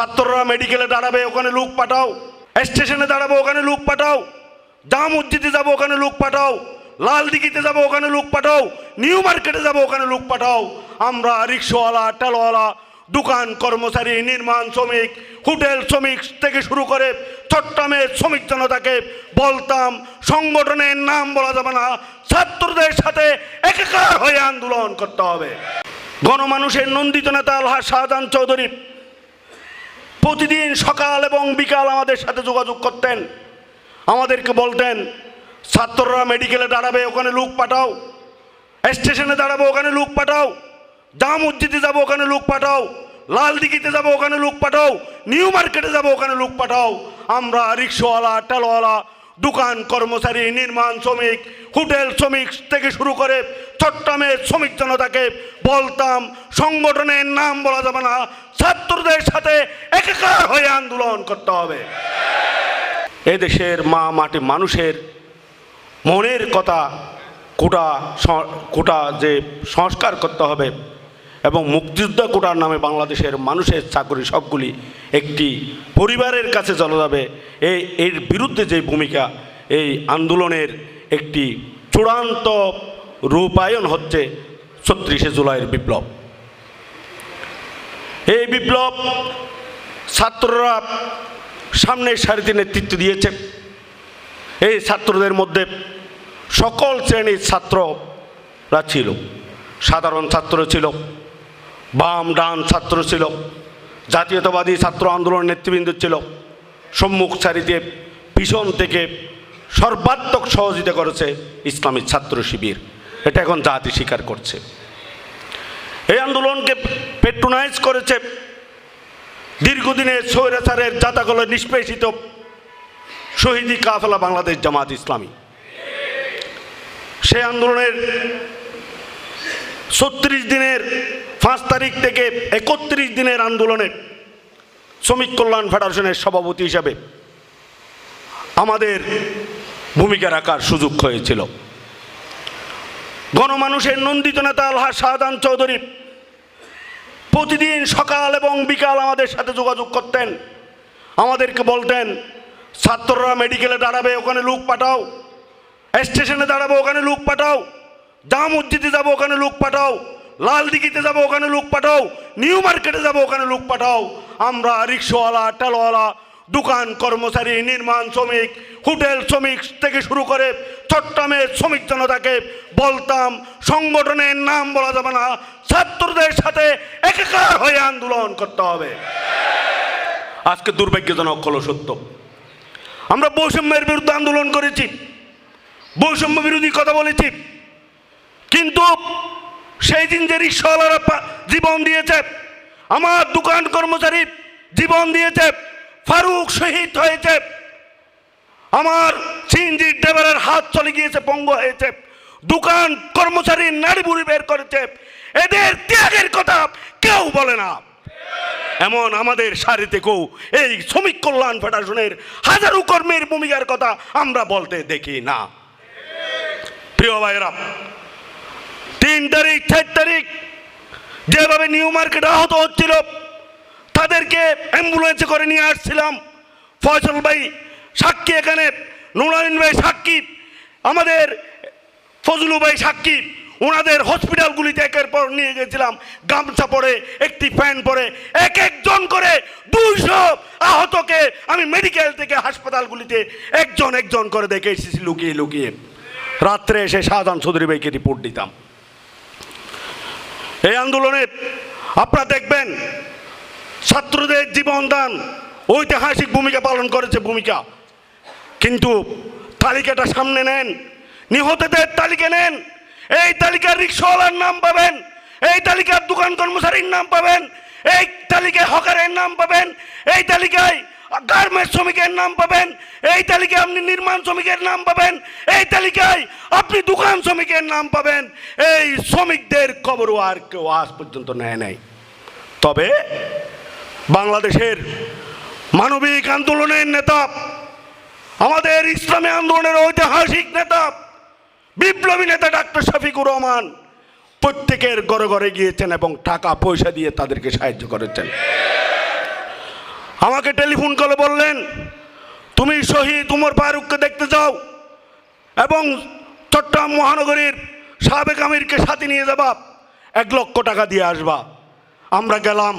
ছাত্ররা মেডিকেলে দাঁড়াবে, ওখানে লোক পাঠাও। স্টেশনে দাঁড়াবো, ওখানে লোক পাঠাও। জামা মসজিদে যাব, ওখানে লোক পাঠাও। লাল দিঘিতে যাব, ওখানে লোক পাঠাও। নিউ মার্কেটে যাব, ওখানে লোক পাঠাও। আমরা রিক্সাওয়ালা, টেলওয়ালা, দোকান কর্মচারী, নির্মাণ শ্রমিক, হোটেল শ্রমিক থেকে শুরু করে চট্টগ্রামের শ্রমিক জনতাকে বলতাম, সংগঠনের নাম বলা যাবে না, ছাত্রদের সাথে একাকার হয়ে আন্দোলন করতে হবে। গণমানুষের নন্দিত নেতা আলহা শাহজাহান চৌধুরী প্রতিদিন সকাল এবং বিকাল আমাদের সাথে যোগাযোগ করতেন। আমাদেরকে বলতেন, ছাত্ররা মেডিকেলে দাঁড়াবে, ওখানে লুক পাঠাও। স্টেশনে দাঁড়াবো, ওখানে লুক পাঠাও। জামা মসজিদে যাব, ওখানে লুক পাঠাও। লাল দিঘিতে যাব, ওখানে লুক পাঠাও। নিউ মার্কেটে যাব, ওখানে লুক পাঠাও। আমরা রিক্সাওয়ালা, টেলওয়ালা দোকান কর্মচারী, নির্মাণ শ্রমিক, হোটেল শ্রমিক থেকে শুরু করে চট্টগ্রামের শ্রমিক জনতাকে বলতাম, সংগঠনের নাম বলা যাবে না, ছাত্রদের সাথে একাকার হয়ে আন্দোলন করতে হবে। এদেশের মা মাটি মানুষের মনের কথা কোটা কোটা যে সংস্কার করতে হবে এবং মুক্তিযোদ্ধা কোটার নামে বাংলাদেশের মানুষের চাকরি সবগুলি একটি পরিবারের কাছে চলে যাবে। এই এর বিরুদ্ধে যে ভূমিকা, এই আন্দোলনের একটি চূড়ান্ত রূপায়ণ হচ্ছে ছত্রিশে জুলাইয়ের বিপ্লব। এই বিপ্লব ছাত্ররা সামনের সারিতে নেতৃত্ব দিয়েছে। এই ছাত্রদের মধ্যে সকল শ্রেণির ছাত্ররা ছিল। সাধারণ ছাত্র ছিল। বাম ডান ছাত্র ছিল, জাতীয়তাবাদী ছাত্র আন্দোলন নেতৃবৃন্দ ছিল। সম্মুখ সারিতে পিছন থেকে সর্বাত্মক সহযোগিতা করেছে ইসলামী ছাত্র শিবির। এটা এখন জাতি স্বীকার করছে। এই আন্দোলনকে পেট্রোনাইজ করেছে দীর্ঘদিনের স্বৈরাচারের জাতাকলে নিষ্পেষিত শহীদি কাফেলা বাংলাদেশ জামাত ইসলামী। সেই আন্দোলনের ছত্রিশ দিনের পাঁচ তারিখ থেকে একত্রিশ দিনের আন্দোলনে শ্রমিক কল্যাণ ফেডারেশনের সভাপতি হিসাবে আমাদের ভূমিকা রাখার সুযোগ হয়েছিল। গণমানুষের নন্দিত নেতা আলহা শাহজাহান চৌধুরী প্রতিদিন সকাল এবং বিকাল আমাদের সাথে যোগাযোগ করতেন। আমাদেরকে বলতেন, ছাত্ররা মেডিকেলে দাঁড়াবে, ওখানে লোক পাঠাও। স্টেশনে দাঁড়াবো, ওখানে লোক পাঠাও। জামা মসজিদে যাব, ওখানে লোক পাঠাও। লাল দিঘিতে যাব, ওখানে লোক পাঠাও। নিউ মার্কেটে যাব, ওখানে লোক পাঠাও। আমরা রিক্সাওয়ালা টেলওয়ালা দোকান কর্মচারী, নির্মাণ শ্রমিক, হোটেল শ্রমিক থেকে শুরু করে চট্টগ্রামের শ্রমিক জনতাকে বলতাম, সংগঠনের নাম বলা যাবে না, ছাত্রদের সাথে একাকার হয়ে আন্দোলন করতে হবে। আজকে দুর্ভাগ্যজনক হলো সত্য। আমরা বৈষম্যের বিরুদ্ধে আন্দোলন করেছি, বৈষম্য বিরোধী কথা বলেছি, কিন্তু সেই দিন যে রিক্সাওয়ালারা জীবন দিয়েছে, আমার দোকান কর্মচারী জীবন দিয়েছে, ফারুক শহীদ হয়েছে, আমার সিনজির ড্রাইভারের হাত চলে গিয়েছে, পঙ্গ হয়েছে, দোকান কর্মচারী নারী বুড়ি বের করেছে, এদের ত্যাগের কথা কেউ বলে না। এমন আমাদের সারিতে কেউ এই শ্রমিক কল্যাণ ফেডারেশনের হাজারো কর্মীর ভূমিকার কথা আমরা বলতে দেখি না। প্রিয় ভাইরা তিন তারিখ চার তারিখ যেভাবে নিউ মার্কেট আহত হচ্ছিল, তাদেরকে অ্যাম্বুলেন্সে করে নিয়ে আসছিলাম। ফয়সল ভাই সাক্ষী এখানে নুরাইন ভাই সাক্ষী, আমাদের ফজলু ভাই সাক্ষী, ওনাদের হসপিটালগুলিতে একের পর নিয়ে গেছিলাম। গামছা পরে, একটি ফ্যান পরে, এক একজন করে দুইশো আহতকে আমি মেডিকেল থেকে হাসপাতালগুলিতে একজন একজন করে দেখে এসেছি, লুকিয়ে লুকিয়ে। রাত্রে এসে শাহজাহান চৌধুরী ভাইকে রিপোর্ট দিতাম। এই আন্দোলনে আপনারা দেখবেন, ছাত্রদের জীবনদান ঐতিহাসিক ভূমিকা পালন করেছে ভূমিকা। কিন্তু তালিকাটা সামনে নেন, নিহতদের তালিকা নেন, এই তালিকার রিক্সাওয়ালার নাম পাবেন, এই তালিকার দোকান কর্মচারীর নাম পাবেন, এই তালিকায় হকারের নাম পাবেন, এই তালিকায় গার্মেন্টস শ্রমিকের নাম পাবেন, এই তালিকায় আপনি নির্মাণ শ্রমিকের নাম পাবেন, এই তালিকায় আপনি দোকান শ্রমিকের নাম পাবেন। এই শ্রমিকদের খবরও আর কেউ আজ পর্যন্ত নেয় নাই। তবে বাংলাদেশের মানবিক আন্দোলনের নেতা, আমাদের ইসলামী আন্দোলনের ঐতিহাসিক নেতা, বিপ্লবী নেতা ডাক্তার শফিকুর রহমান প্রত্যেকের ঘরে ঘরে গিয়েছেন এবং টাকা পয়সা দিয়ে তাদেরকে সাহায্য করেছেন। আমাকে টেলিফোন করে বললেন, তুমি শহীদ উমর ফারুককে দেখতে যাও এবং চট্টগ্রাম মহানগরীর সাবেক আমিরকে সাথে নিয়ে যাবা, এক লক্ষ টাকা দিয়ে আসবা। আমরা গেলাম,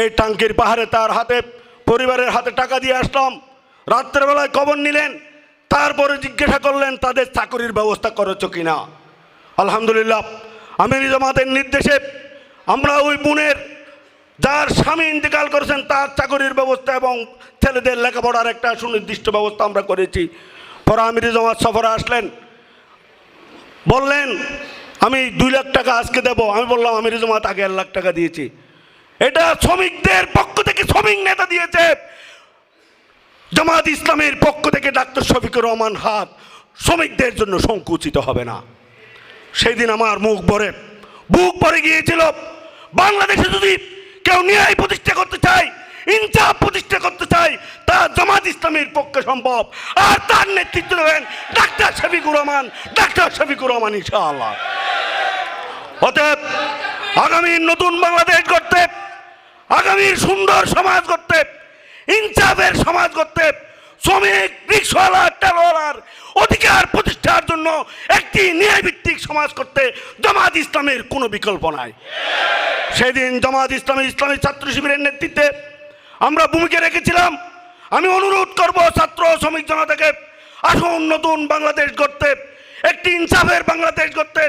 এই টাঙ্কির পাহাড়ে তার হাতে, পরিবারের হাতে টাকা দিয়ে আসলাম। রাত্রেবেলায় কবর নিলেন, তারপরে জিজ্ঞাসা করলেন, তাদের চাকরির ব্যবস্থা করেছ কিনা? আলহামদুলিল্লাহ আমির জামাতের নির্দেশে, আমরা ওই বোনের যার স্বামী ইন্তেকাল করেছেন, তার চাকরির ব্যবস্থা এবং ছেলেদের লেখাপড়ার একটা সুনির্দিষ্ট ব্যবস্থা আমরা করেছি। পরে আমির জামাত সফরে আসলেন, বললেন, আমি দুই লাখ টাকা আজকে দেব। আমি বললাম, আমির জামাত আগে এক লাখ টাকা দিয়েছি। এটা শ্রমিকদের পক্ষ থেকে শ্রমিক নেতা দিয়েছে। জামাত ইসলামের পক্ষ থেকে ডাক্তার শফিকুর রহমান হাত শ্রমিকদের জন্য সংকুচিত হবে না। সেই দিন আমার মুখ ভরে, বুক ভরে গিয়েছিল, বাংলাদেশে যদি কেউ ন্যায় প্রতিষ্ঠা করতে চায়, ইনসাফ প্রতিষ্ঠা করতে চায়, তা জামাত ইসলামের পক্ষে সম্ভব। আর তার নেতৃত্ব দেবেন ডাক্তার শফিকুর রহমান, ডাক্তার শফিকুর রহমান ইনশাআল্লাহ। অতএব আগামীর নতুন বাংলাদেশ করতে আগামীর সুন্দর সমাজ করতে ইনসাফের সমাজ করতে শ্রমিক, রিক্সাওয়ালা টেলওয়ালার অধিকার প্রতিষ্ঠার জন্য একটি ন্যায়ভিত্তিক সমাজ করতে জামাত ইসলামের কোনো বিকল্প নাই। সেদিন জামাত ইসলামী ইসলামী ছাত্র শিবিরের নেতৃত্বে আমরা ভূমিকা রেখেছিলাম। আমি অনুরোধ করব ছাত্র শ্রমিক জনতাকে আসুন নতুন বাংলাদেশ করতে একটি ইনসাফের বাংলাদেশ করতে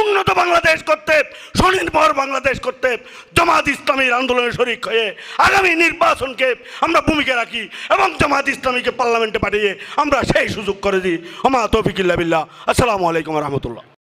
উন্নত বাংলাদেশ করতে স্বনির্ভর বাংলাদেশ করতে জামাত ইসলামীর আন্দোলনে শরিক হয়ে আগামী নির্বাচনকে আমরা ভূমিকা রাখি এবং জামাত ইসলামীকে পার্লামেন্টে পাঠিয়ে আমরা সেই সুযোগ করে দিই। আমার তৌফিকুল্লাহ আসসালামু আলাইকুম রহমতুল্লাহ।